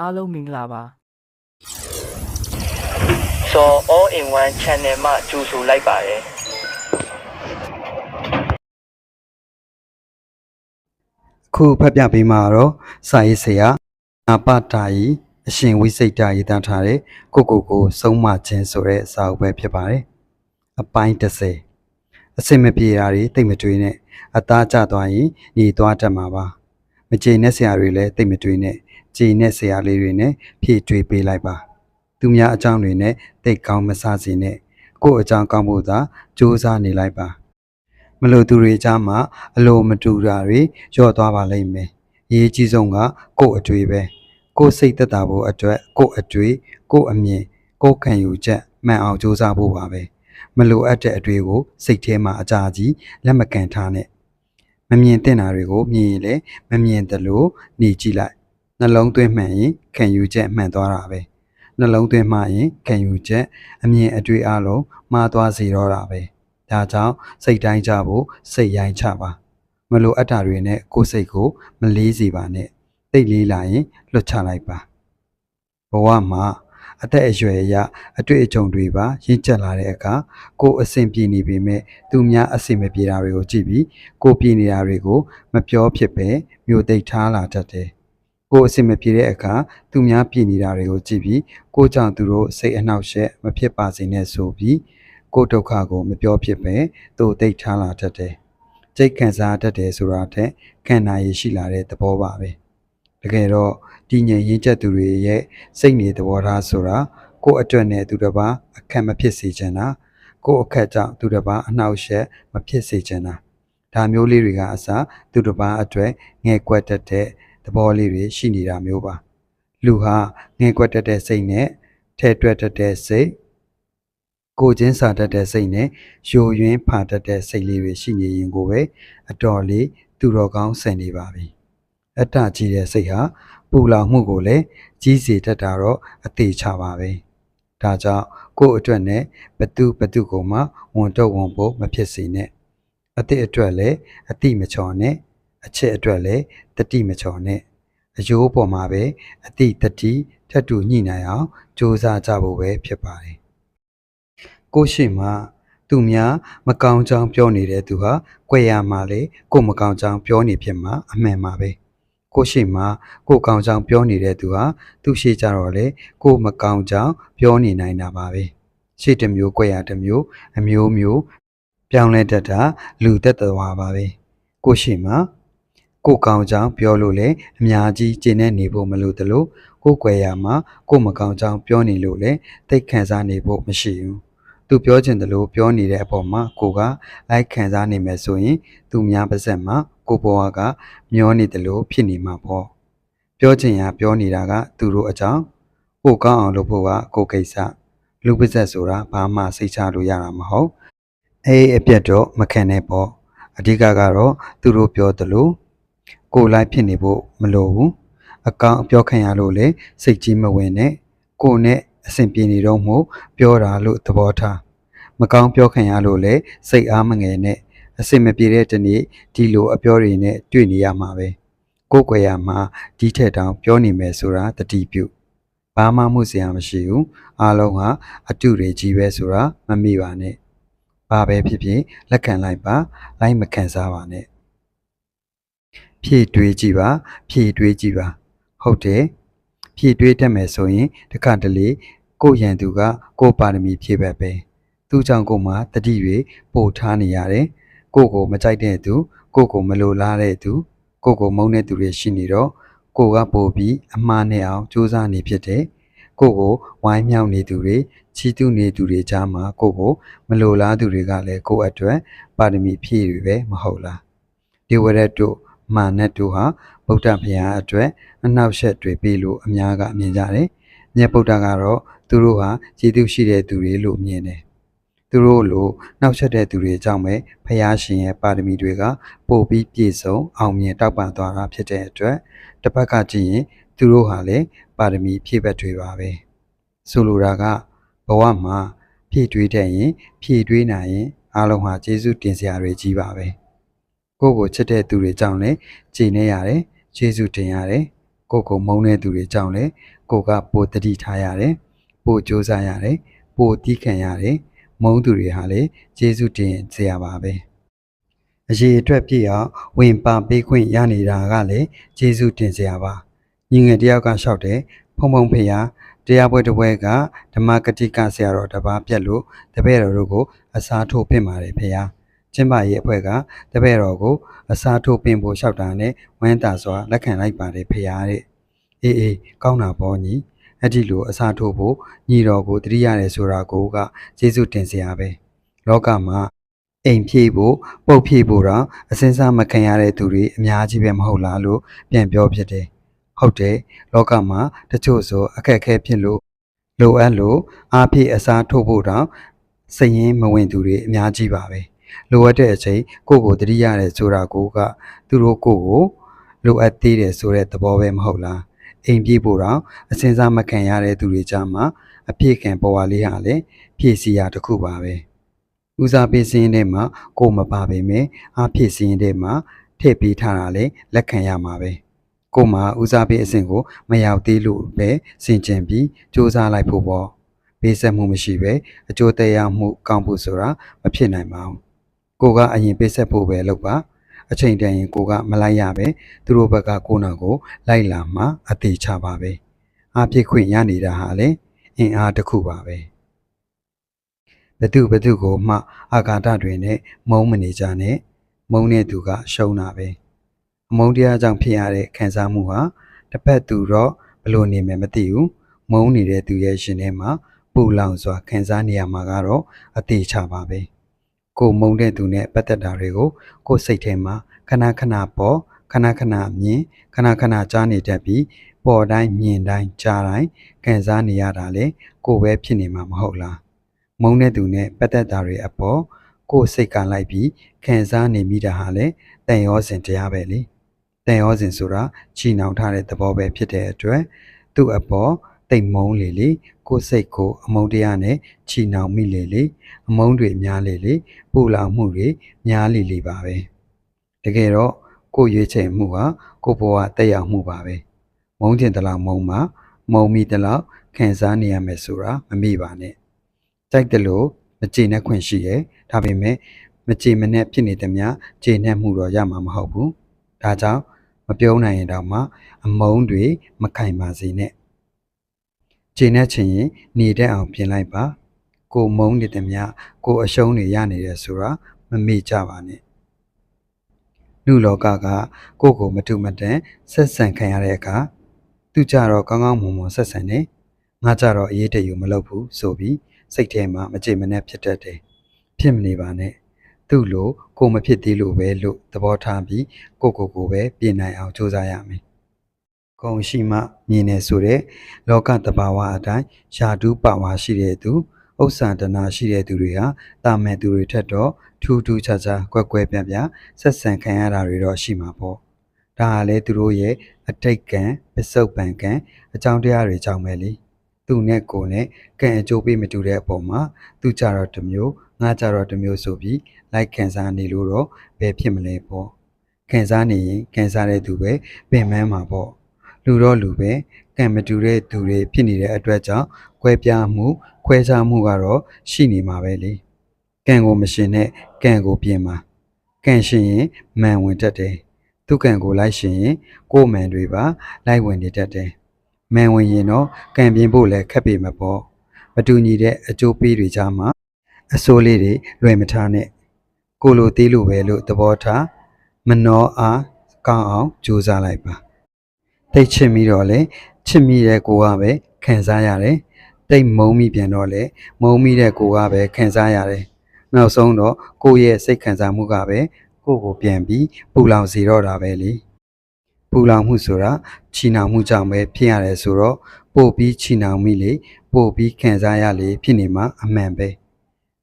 အားလုံးမင်္ဂလာပါစော all in one channel မှကြိုဆိုလိုက်ပါတယ်ခုဖတ်ပြပေးမှာတော့စာရေးဆရာအပတာယီအရှင်ဝိစိတ်တာရေးသားထားတဲ့ကိုကိုကိုဆုံးမခြင်းဆိုတဲ့စာအုပ်ပဲဖြစ်ပါတယ်အပိုင်း30အစင်မပြေတာတွေတိတ်မတွေးနဲ့အသားကျသွားရင်ညီသွားတတ်မှာပါမကြေနဲ့ဆရာတွေလည်းတိတ်မတွေးနဲ့ ကြေနဲ့ဆရာလေးတွေနဲ့ဖြည့်တွေးပေးလိုက်ပါသူများအကြောင်းတွေနဲ့တိတ်ကောင်းမဆစေနဲ့ကိုယ့်အကြောင်းကောင်းဖို့သာစူးစမ်းနေလိုက်ပါမလို့သူတွေကြားမှာအလိုမတူတာတွေလျော့သွားပါလိမ့်မယ်။အရေးကြီးဆုံးကကိုယ့်အတွေ့ပဲ။ကိုယ့်စိတ်သက်သာဖို့အတွက်ကိုယ့်အတွေ့ကိုယ့်အမြင်ကိုယ့်ခံယူချက်မှန်အောင်ကြိုးစားဖို့ပါပဲ။မလိုအပ်တဲ့အတွေ့ကိုစိတ်ထဲမှာအကြာကြီးလက်မကန်ထားနဲ့။မမြင်တဲ့နာတွေကိုမြင်ရင်လည်းမမြင်သလိုနေကြည့်လိုက်။ နှလုံးသွင်းမှန်ရင်ခံယူချက်မှန်သွားတာပဲ။နှလုံးသွင်းမှရင်ခံယူချက်အမြင်အတွေ့အလုံးမှားသွားစေတော့တာပဲ။ဒါကြောင့်စိတ်တိုင်းကြဖို့စိတ်ရိုင်းချပါမလိုအပ်တာတွေနဲ့ကိုယ်စိတ်ကိုမလေးစေပါနဲ့တိတ်လေးလာရင်လွတ်ချလိုက်ပါဘဝမှာအသက်အရွယ်အရအတွေ့အကြုံတွေပါရင့်ကျက်လာတဲ့အခါကိုယ်အဆင်ပြေနေပေမဲ့သူများအဆင်မပြေတာတွေကိုကြည့်ပြီးကိုယ်ပြေနေတာတွေကိုမပြောဖြစ်ပဲမျိုးသိပ်ထားလာတတ်တယ် ကိုယ်အဆင်မပြေတဲ့အခါသူများပြေနေတာတွေကိုကြည့်ပြီးကိုယ်ကြောင့်သူတို့စိတ်အနှောက်အယှက်မဖြစ်ပါစေနဲ့ဆိုပြီးကိုယ်ဒုက္ခကိုမပြောဖြစ်ပဲသူ့သိတ်ထားလာတတ်တယ်။စိတ်ခံစားတတ်တယ်ဆိုတာထက်ခံနိုင်ရရှိလာတဲ့သဘောပါပဲ။တကယ်တော့တည်ငြိမ်ရင်းချက်သူတွေရဲ့စိတ်နေသဘောထားဆိုတာကိုယ့်အတွက်နဲ့သူတစ်ပါးအခက်မဖြစ်စေချင်တာကိုယ့်အခက်ကြောင့်သူတစ်ပါးအနှောက်အယှက်မဖြစ်စေချင်တာဒါမျိုးလေးတွေကအစားသူတစ်ပါးအတွက်ငဲကွက်တတ်တဲ့ သဘောလေးတွေရှိနေတာမျိုးပါ။လူဟာငဲကွက်တတ်တဲ့စိတ်နဲ့ထဲတွက်တတ်တဲ့စိတ်ကိုချင်းစာတတ်တဲ့စိတ်နဲ့ယိုယွင်းဖာတတ်တဲ့စိတ်လေးတွေရှိနေရင်ကိုပဲအတော်လေးသူတော်ကောင်းဆင်နေပါပြီအတ္တကြီးတဲ့စိတ်ဟာပူလောင်မှုကိုလည်းကြီးစေတတ်တာတော့အသေးချပါပဲဒါကြောင့်ကိုယ့်အတွက်နဲ့ဘသူဘသူကိုမှဝန်တော့ဝန်ဖို့မဖြစ်စေနဲ့အတိအတွက်လည်းအတိမချော်နဲ့ အချက်အတွက်လည်းတတိမချော်နဲ့အယိုးပေါ်မှာပဲအတိတတိထပ်တူညှိနိုင်အောင်ကြိုးစားကြဖို့ပဲဖြစ်ပါတယ်ကိုရှိမှသူများမကောင်းကြောင်းပြောနေတဲ့သူဟာကြွယ်ရမှာလေကိုမကောင်းကြောင်းပြောနေဖြစ်မှာအမှန်ပါပဲကိုရှိမှကိုကောင်းကြောင်းပြောနေတဲ့သူဟာသူရှိကြတော့လေကိုမကောင်းကြောင်းပြောနေနိုင်တာပါပဲရှေ့တစ်မျိုးကြွယ်ရတစ်မျိုးအမျိုးမျိုးပြောင်းလဲတတ်တာလူသက်တော်ပါပဲကိုရှိမှ ကိုကောင်းကြောင်းပြောလို့လေအများကြီးကျင့်နေနေဖို့မလိုတလို့ကိုကြွယ်ရမှာကိုမကောင်းကြောင်းပြောနေလို့လေတိတ်ခံစားနေဖို့မရှိဘူးသူပြောချင်တယ်လို့ပြောနေတဲ့အပေါ်မှာကိုကလိုက်ခံစားနေမယ်ဆိုရင်သူများပါဇက်မှာကိုဘဝကမျောနေတယ်လို့ဖြစ်နေမှာပေါ့ပြောချင်ရပြောနေတာကသူတို့အကြောင်းကိုကောင်းအောင်လုပ်ဖို့ကကိုကိစ္စလူပါဇက်ဆိုတာဘာမှစိတ်ချလို့ရတာမဟုတ်အေးအပြတ်တော့မခံနဲ့ပေါ့အဓိကကတော့သူတို့ပြောတယ်လို့ ကိုလိုက်ဖြစ်နေဖို့မလိုဘူးအကောင်အပြောခံရလို့လေစိတ်ကြီးမဝင်နဲ့ကိုနဲ့အဆင်ပြေနေတော့မို့ပြောတာလို့သဘောထားမကောင်းပြောခံရလို့လေစိတ်အားမငယ်နဲ့အစင်မပြေတဲ့တနေ့ဒီလိုအပြောတွေနဲ့တွေ့နေရမှာပဲကိုယ်ကွယ်ရမှာဒီထက်တောင်ပြောနေမယ်ဆိုတာတတိပြုဘာမှမှုစရာမရှိဘူးအားလုံးဟာအတူတွေကြီးပဲဆိုတာမမိပါနဲ့ဘာပဲဖြစ်ဖြစ်လက်ခံလိုက်ပါလိုက်မခံစားပါနဲ့ ဖြည့်တွေးကြည့်ပါ ဖြည့်တွေးကြည့်ပါ ဟုတ်တယ်ဖြည့်တွေးတတ်မယ်ဆိုရင်တခါတလေကိုယ့်ရန်သူက ကိုယ့်ပါရမီဖြည့်ဘက်ပဲသူ့ကြောင့်ကိုယ်မှာတတိတွေပို့ထားနေရတယ်ကိုယ့်ကိုမကြိုက်တဲ့သူကိုယ့်ကိုမလိုလားတဲ့သူကိုယ့်ကိုမုန်းတဲ့သူတွေရှိနေတော့ကိုယ်ကပို့ပြီးအမှားနဲ့အောင်စူးစမ်းနေဖြစ်တယ်ကိုယ့်ကိုဝိုင်းမြောက်နေသူတွေချီးတူးနေသူတွေကြားမှာကိုယ့်ကိုမလိုလားသူတွေကလည်းကိုယ့်အတွက်ပါရမီဖြည့်တွေပဲမဟုတ်လားဒီဝရက်တို့ မာနတ်တို့ဟာဗုဒ္ဓဘုရားအတွက်အနှောက်အယှက်တွေပေးလို့အများကမြင်ကြတယ်မြတ်ဗုဒ္ဓကတော့သူတို့ဟာရည်သူရှိတဲ့သူတွေလို့မြင်တယ်။သူတို့လိုနှောက်ယှက်တဲ့သူတွေကြောင့်ပဲဖယားရှင်ရဲ့ပါရမီတွေကပို့ပြီးပြည့်စုံအောင်မြင်တောက်ပံသွားတာဖြစ်တဲ့အတွက်တစ်ပတ်ကကြည့်ရင်သူတို့ဟာလည်းပါရမီဖြည့်ဘက်တွေပါပဲ။ဆိုလိုတာကဘဝမှာဖြည့်တွေးတဲ့ရင်ဖြည့်တွေးနိုင်ရင်အားလုံးဟာကျေးဇူးတင်စရာတွေကြီးပါပဲ။ ကိုယ့်ကိုချစ်တဲ့သူတွေကြောင့်လည်းကြည်နေရတယ်ကျေးဇူးတင်ရတယ်ကိုကိုမုန်းတဲ့သူတွေကြောင့်လေကိုကပိုတတိထားရတယ်ပိုစ조사ရတယ်ပိုတီးခံရတယ်မုန်းသူတွေဟာလေကျေးဇူးတင်စေရပါပဲအရေးအတွက်ပြည့်အောင်ဝင်ပါပေးခွင့်ရနေတာကလည်းကျေးဇူးတင်စေရပါညီငယ်တယောက်ကလျှောက်တယ်ဖုံဖုံဖေဟာတရားပွဲတစ်ပွဲကဓမ္မကတိကဆရာတော်တစ်ပါးပြက်လို့တပည့်တော်တို့ကိုအစားထိုးပင့်ပါတယ်ဖေဟာ ကျင်းပရေးအဖွဲ့ကတပည့်တော်ကိုအစားထိုးပင့်ဖို့လျှောက်တာနဲ့ဝမ်းသာစွာလက်ခံလိုက်ပါတယ်ဖေဟာတဲ့အေးအေးကောင်းတာပေါ့ညီအဲ့ဒီလိုအစားထိုးဖို့ညီတော်ကိုတတိရတယ်ဆိုတာကိုကကျေးဇူးတင်စရာပဲလောကမှာအိမ်ဖြည့်ဖို့ပုတ်ဖြည့်ဖို့တော့အစင်းစားမခံရတဲ့သူတွေအများကြီးပဲမဟုတ်လားလို့ပြန်ပြောဖြစ်တယ်ဟုတ်တယ်လောကမှာတချို့ဆိုအခက်အခဲဖြစ်လို့လိုအပ်လို့အားဖြည့်အစားထိုးဖို့တော့စည်ရင်မဝင်သူတွေအများကြီးပါပဲ လိုအပ်တဲ့အချိန်ကိုယ့်ကိုတတိရတယ်ဆိုတာကိုကသူတို့ကိုယ့်ကိုလိုအပ်သေးတယ်ဆိုတဲ့သဘောပဲမဟုတ်လားအိမ်ပြေးဖို့တော့အစင်းစားမခံရတဲ့သူတွေကြားမှာအပြည့်ခံပေါ်ဝါလေးဟာလည်းဖြည့်စီရတစ်ခုပါပဲဦးစားပေးစင်းထဲမှာကိုယ်မပါပေမဲ့အားဖြည့်စင်းထဲမှာထည့်ပေးထားတာလည်းလက်ခံရမှာပဲကိုယ်မှာဦးစားပေးအဆင့်ကိုမရောက်သေးလို့ပဲစင်ကြင်ပြီးစူးစမ်းလိုက်ဖို့ပေါ့ပေးဆက်မှုမရှိပဲအကျိုးတရားမှုကောင်းဖို့ဆိုတာမဖြစ်နိုင်ပါဘူး ကိုကအရင်ပေးဆက်ဖို့ပဲလုပ်ပါအချိန်တန်ရင်ကိုကမလိုက်ရပဲသူတို့ဘက်ကကိုနာကို လိုက်လာမှအသေးချပါပဲအားဖြစ်ခွင့်ရနေတာဟာလေအင်အားတစ်ခုပါပဲဘသူဘသူကိုမှအာဃာတတွေနဲ့မုံမနေကြနဲ့မုံတဲ့သူကရှုံးတာပဲအမုန်းတရားကြောင့်ဖြစ်ရတဲ့ခံစားမှုဟာတစ်ဖက်သူတော့ဘလို့နေမယ်မသိဘူးမုံနေတဲ့သူရဲ့ရှင်ထဲမှာပူလောင်စွာခံစားနေရမှာကတော့အသေးချပါပဲ ကိုမုံတဲ့သူနဲ့ပတ်သက်တာတွေကိုကိုစိတ်ထဲမှာခဏခဏပေါ်ခဏခဏမြင်ခဏခဏကြားနေတတ်ပြီးပေါ်တိုင်းမြင်တိုင်းကြားတိုင်းခံစားနေရတာလေကိုပဲဖြစ်နေမှာမဟုတ်လားမုံတဲ့သူနဲ့ပတ်သက်တာတွေအပေါ်ကိုစိတ်ကလိုက်ပြီးခံစားနေမိတာဟာလေတန်ရောစင်တရားပဲလေတန်ရောစင်ဆိုတာချီနှောင်ထားတဲ့သဘောပဲဖြစ်တဲ့အတွက်သူ့အပေါ်တိတ်မုံလေလေ ကိုစိတ်ကိုအမုန်းတရားနဲ့ချီနှောင်မိလေလေအမုန်းတွေများလေလေပူလောင်မှုတွေများလေလေပါပဲတကယ်တော့ကိုရွေးချယ်မှုဟာကိုဘဝတက်ရောက်မှုပါပဲမုံတင်တလောက်မုံမှာမုံမိတလောက်ခံစားနေရမယ်ဆိုတာမမိပါနဲ့ကြိုက်တယ်လို့မကျေနပ်ခွင့်ရှိရဲ့ဒါပေမဲ့မကျေမနက်ဖြစ်နေသမျှကျေနပ်မှုတော့ရမှာမဟုတ်ဘူးဒါကြောင့်မပြုံးနိုင်ရင်တော့မှအမုန်းတွေမကင်ပါစေနဲ့ ကျေနပ်ချင်ရင်နေတတ်အောင်ပြင်လိုက်ပါကိုမုန်းနေသမျှကိုအရှုံးတွေရနေတယ်ဆိုတာမမေ့ကြပါနဲ့လူလောကကကိုကိုမထုမတန်ဆက်ဆံခံရတဲ့အခါသူကြတော့ကောင်းကောင်းမွန်မွန်ဆက်ဆံနေငါကြတော့အရေးတယူမလုပ်ဘူးဆိုပြီးစိတ်ထဲမှာမကြေမနက်ဖြစ်တတ်တယ်ဖြစ်မနေပါနဲ့သူ့လိုကိုမဖြစ်သေးလို့ပဲလို့သဘောထားပြီးကိုကိုကိုပဲပြင်နိုင်အောင်ကြိုးစားရမယ်။ ကုံရှိမှမြင်နေဆိုတဲ့လောကတဘာဝအတိုင်းယာတုပဝါရှိတဲ့သူဥစ္စာတနာရှိတဲ့သူတွေဟာတာမန်သူတွေထက်တော့ထူးထူးခြားခြားကွက်ကွဲပြားပြားဆက်ဆံခံရတာတွေတော့ရှိမှာပေါ့။ဒါဟာလေသူတို့ရဲ့အတိတ်ကံပစ္စုပန်ကံအကြောင်းတရားတွေကြောင့်ပဲလေ။သူနဲ့ကိုနဲ့ကံအကျိုးပေးမတူတဲ့အပေါ်မှာသူကြတော့တစ်မျိုးငါကြတော့တစ်မျိုးဆိုပြီးလိုက်ခံစားနေလို့တော့ဘယ်ဖြစ်မလဲပေါ့ခံစားနေရင်ခံစားတဲ့သူပဲပင်ပန်းမှာပေါ့ လူတော့လူပဲကံမတူတဲ့သူတွေဖြစ်နေတဲ့အတွက်ကြောင့်ကွဲပြားမှုခွဲခြားမှုကတော့ရှိနေမှာပဲလေကံကိုမရှင်နဲ့ကံကိုပြင်မှာကံရှင်ရင်မန်ဝင်တတ်တယ်သူကံကိုလိုက်ရှင်ရင်ကိုယ်မန်တွေပါလိုက်ဝင်နေတတ်တယ်မန်ဝင်ရင်တော့ကံပြင်ဖို့လည်းခက်ပေမှာပေါ့မတူညီတဲ့အကျိုးပေးတွေကြားမှာအစိုးလေးတွေလွယ်မထားနဲ့ကိုလိုသေးလို့ပဲလို့သဘောထားမနှောအားကောင်းအောင်ကြိုးစားလိုက်ပါ တိတ်ချစ်မိတော့လေချစ်မိတဲ့ကိုကပဲခံစားရတယ်တိတ်မုံမိပြန်တော့လေမုံမိတဲ့ကိုကပဲခံစားရတယ်နောက်ဆုံးတော့ကိုယ့်ရဲ့စိတ်ခံစားမှုကပဲကိုယ့်ကိုပြန်ပြီးပူလောင်စေတော့တာပဲလေပူလောင်မှုဆိုတာချီနှောင်မှုကြောင့်ပဲဖြစ်ရတယ်ဆိုတော့ပို့ပြီးချီနှောင်မိလေပို့ပြီးခံစားရလေဖြစ်နေမှာအမှန်ပဲ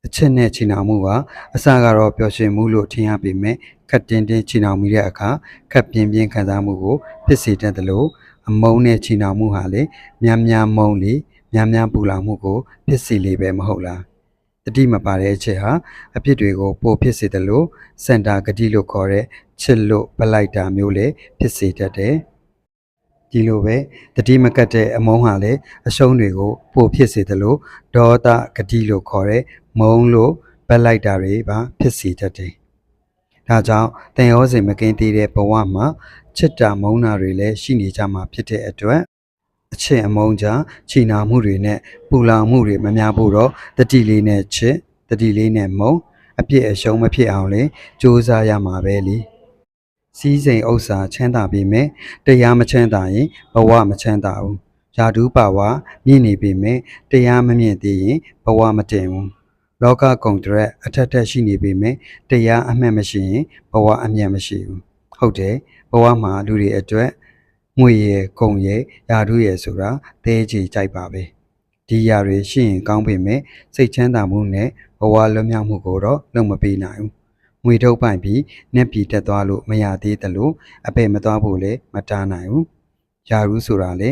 အချက်နဲ့ချီနှောင်မှုကအစကတော့ပျော်ရွှင်မှုလို့ထင်ရပေမဲ့ခက်တင်းတင်းချီနှောင်မိတဲ့အခါခက်ပြင်းပြင်းခံစားမှုကိုဖြစ်စေတတ်တယ်လို့အမုန်းနဲ့ချီနှောင်မှုဟာလေများများမုန်းလေများများပူလောင်မှုကိုဖြစ်စေလေပဲမဟုတ်လားတတိမပါတဲ့အချက်ဟာအဖြစ်တွေကိုပိုဖြစ်စေတယ်လို့စင်တာဂတိလို့ခေါ်တဲ့ချစ်လို့ပလိုက်တာမျိုးလေဖြစ်စေတတ်တယ် ဒီလိုပဲတတိမကတ်တဲ့အမုန်းဟာလည်းအရှုံးတွေကိုပိုဖြစ်စေတယ်လို့ဒေါသဂတိလို့ခေါ်တဲ့မုန်းလို့ပက်လိုက်တာတွေပါဖြစ်စေတတ်တယ်။ဒါကြောင့်တန်ရောစင်မကင်းသေးတဲ့ဘဝမှာချစ်တာမုန်းတာတွေလည်းရှိနေကြမှာဖြစ်တဲ့အတွက်အချစ်အမုန်းကြားချီနာမှုတွေနဲ့ပူလောင်မှုတွေမများဖို့တော့တတိလေးနဲ့ချစ်တတိလေးနဲ့မုန်းအပြစ်အရှုံးမဖြစ်အောင်လေစူးစမ်းရမှာပဲလေ။ စီးစိမ်ဥစ္စာချမ်းသာပြီမဲ့တရားမချမ်းသာရင်ဘဝမချမ်းသာဘူး။ယာဒူးပါဝါမြင့်နေပြီမဲ့တရားမမြင့်သေးရင်ဘဝမတင်ဘူး။လောကကုံတရက်အထက်ထက်ရှိနေပြီမဲ့တရားအမှတ်မရှိရင်ဘဝအမြတ်မရှိဘူး။ဟုတ်တယ်ဘဝမှာလူတွေအတွက်ငွေရယ်ကုံရယ်ယာဒူးရယ်ဆိုတာသဲကြီးကြိုက်ပါပဲ။ဒီຢာတွေရှိရင်ကောင်းပေမဲ့စိတ်ချမ်းသာမှုနဲ့ဘဝလွတ်မြောက်မှုကိုတော့လုံမပေးနိုင်ဘူး။ ငွေထုတ်ပိုင်ပြီးနှက်ပြီးတက်သွားလို့မရသေးသလိုအပေမသွားဖို့လည်းမတားနိုင်ဘူး။ယာရူးဆိုတာလေ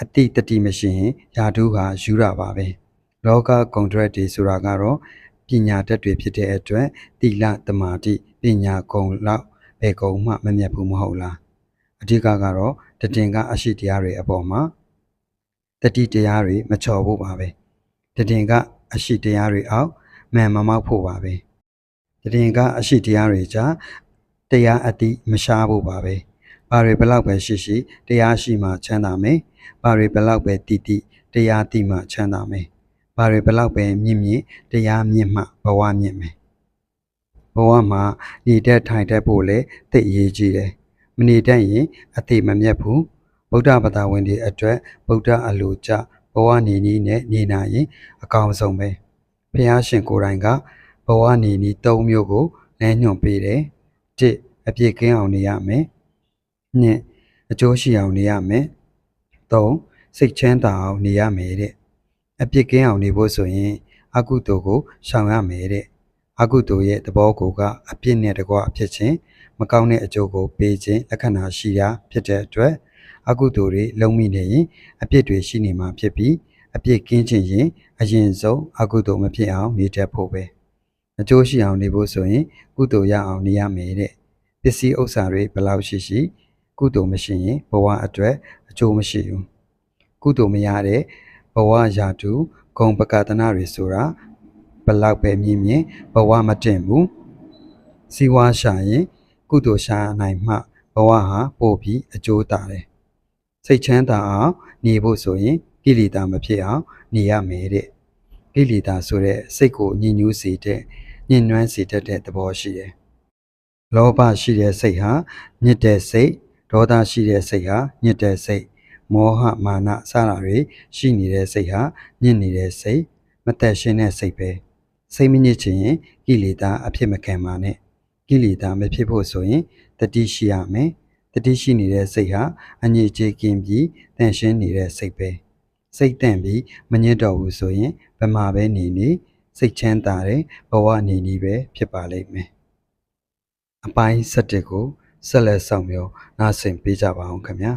အတိတတိမရှိရင်ယာဒူးဟာယူတာပါပဲ။လောကကွန်ထရက်တွေဆိုတာကတော့ပညာတတ်တွေဖြစ်တဲ့အတွက်တိလတမာတိပညာကုံလောက်ဘယ်ကုံမှမမြတ်ဘူးမဟုတ်လား။အဓိကကတော့တတင်ကအရှိတရားတွေအပေါ်မှာတတိတရားတွေမချော်ဖို့ပါပဲ။တတင်ကအရှိတရားတွေအောက်မှန်မမောက်ဖို့ပါပဲ။ တတင်ကအရှိတရားတွေကြားတရားအတိမရှားဖို့ပါပဲ။ဘာတွေဘလောက်ပဲရှိရှိတရားရှိမှချမ်းသာမယ်။ဘာတွေဘလောက်ပဲတည်တည်တရားတည်မှချမ်းသာမယ်။ဘာတွေဘလောက်ပဲမြင့်မြင့်တရားမြင့်မှဘဝမြင့်မယ်။ဘဝမှာနေတတ်ထိုင်တတ်ဖို့လည်းသိအရေးကြီးတယ်။မနေတတ်ရင်အသိမမြတ်ဘူး။ဗုဒ္ဓဘာသာဝင်တွေအတွက်ဗုဒ္ဓအလိုကျဘဝနေနည်းနဲ့နေနိုင်ရင်အကောင်းဆုံးပဲ။ဖះရှင်ကိုယ်တိုင်ကဘ ဝနေနည်း၃မျိုးကိုလမ်းညွှန်ပေးတယ်။၁အပြစ်ကင်းအောင်နေရမယ်။၂အကျိုးရှိအောင်နေရမယ်။၃စိတ်ချမ်းသာအောင်နေရမယ်တဲ့အပြစ်ကင်းအောင်နေဖို့ဆိုရင်အကုသိုလ်ကိုရှောင်ရမယ်တဲ့အကုသိုလ်ရဲ့သဘောကိုကအပြစ်နဲ့တကွအဖြစ်ချင်းမကောင်းတဲ့အကျိုးကိုပေးခြင်းလက္ခဏာရှိတာဖြစ်တဲ့အတွက်အကုသိုလ်တွေလုံးမိနေရင်အပြစ်တွေရှိနေမှာဖြစ်ပြီးအပြစ်ကင်းခြင်းရင်အရင်ဆုံးအကုသိုလ်မဖြစ်အောင်နေတတ်ဖို့ပဲ အကျိုးရှိအောင်နေဖို့ဆိုရင် ကုသိုလ်ရအောင်နေရမယ်တဲ့ပစ္စည်းဥစ္စာတွေဘယ်လောက်ရှိရှိ ကုသိုလ်မရှိရင်ဘဝအတွက်အကျိုးမရှိဘူးကုသိုလ်မရတဲ့ဘဝရာတူဂုံပကတနာတွေဆိုတာဘယ်လောက်ပဲမြင့်မြင့်ဘဝမတင်ဘူးစီဝါရှာရင်ကုသိုလ်ရှာနိုင်မှဘဝဟာပို့ပြီးအကျိုးတာတယ်စိတ်ချမ်းသာအောင်နေဖို့ဆိုရင်ကိလေသာမဖြစ်အောင်နေရမယ်တဲ့ကိလေသာဆိုတဲ့စိတ်ကိုညှဉ်းညူးစေတဲ့ ညှဉ်းနှွမ်းစေတတ်တဲ့သဘောရှိတယ်လောဘရှိတဲ့စိတ်ဟာညစ်တဲ့စိတ်ဒေါသရှိတဲ့စိတ်ဟာညစ်တဲ့စိတ်မောဟမာနစတာတွေရှိနေတဲ့စိတ်ဟာညစ်နေတဲ့စိတ်မသက်ရှင်တဲ့စိတ်ပဲစိတ်မညစ်ချင်ရင်ကိလေသာအဖြစ်မခံပါနဲ့ကိလေသာမဖြစ်ဖို့ဆိုရင်တတိရှိရမယ်တတိရှိနေတဲ့စိတ်ဟာအငြိအကျေးကင်းပြီးတန်ရှင်းနေတဲ့စိတ်ပဲစိတ်တန့်ပြီးမညစ်တော့ဘူးဆိုရင်ဘယ်မှာပဲနေနေ စိတ်ချမ်းသာတဲ့ဘဝနေနည်းပဲဖြစ်ပါလိမ့်မယ်အပိုင်း7ကိုဆက်လက်ဆောင်မျိုးနားဆင်ပေးကြပါအောင်ခင်ဗျာ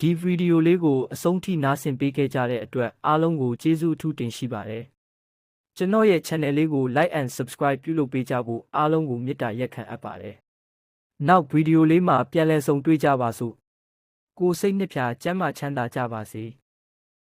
ဒီဗီဒီယိုလေးကိုအဆုံးထိနားဆင်ပေးခဲ့ကြတဲ့အတွက်အားလုံးကိုကျေးဇူးအထူးတင်ရှိပါတယ်။ကျွန်တော်ရဲ့ channel လေးကို like and subscribe ပြုလုပ်ပေးကြဖို့အားလုံးကိုမေတ္တာရက်ခံအပ်ပါတယ်။နောက်ဗီဒီယိုလေးမှာပြန်လည်ဆုံတွေ့ကြပါစို့။ကိုယ်စိတ်နှစ်ဖြာကျမ်းမာချမ်းသာကြပါစေ။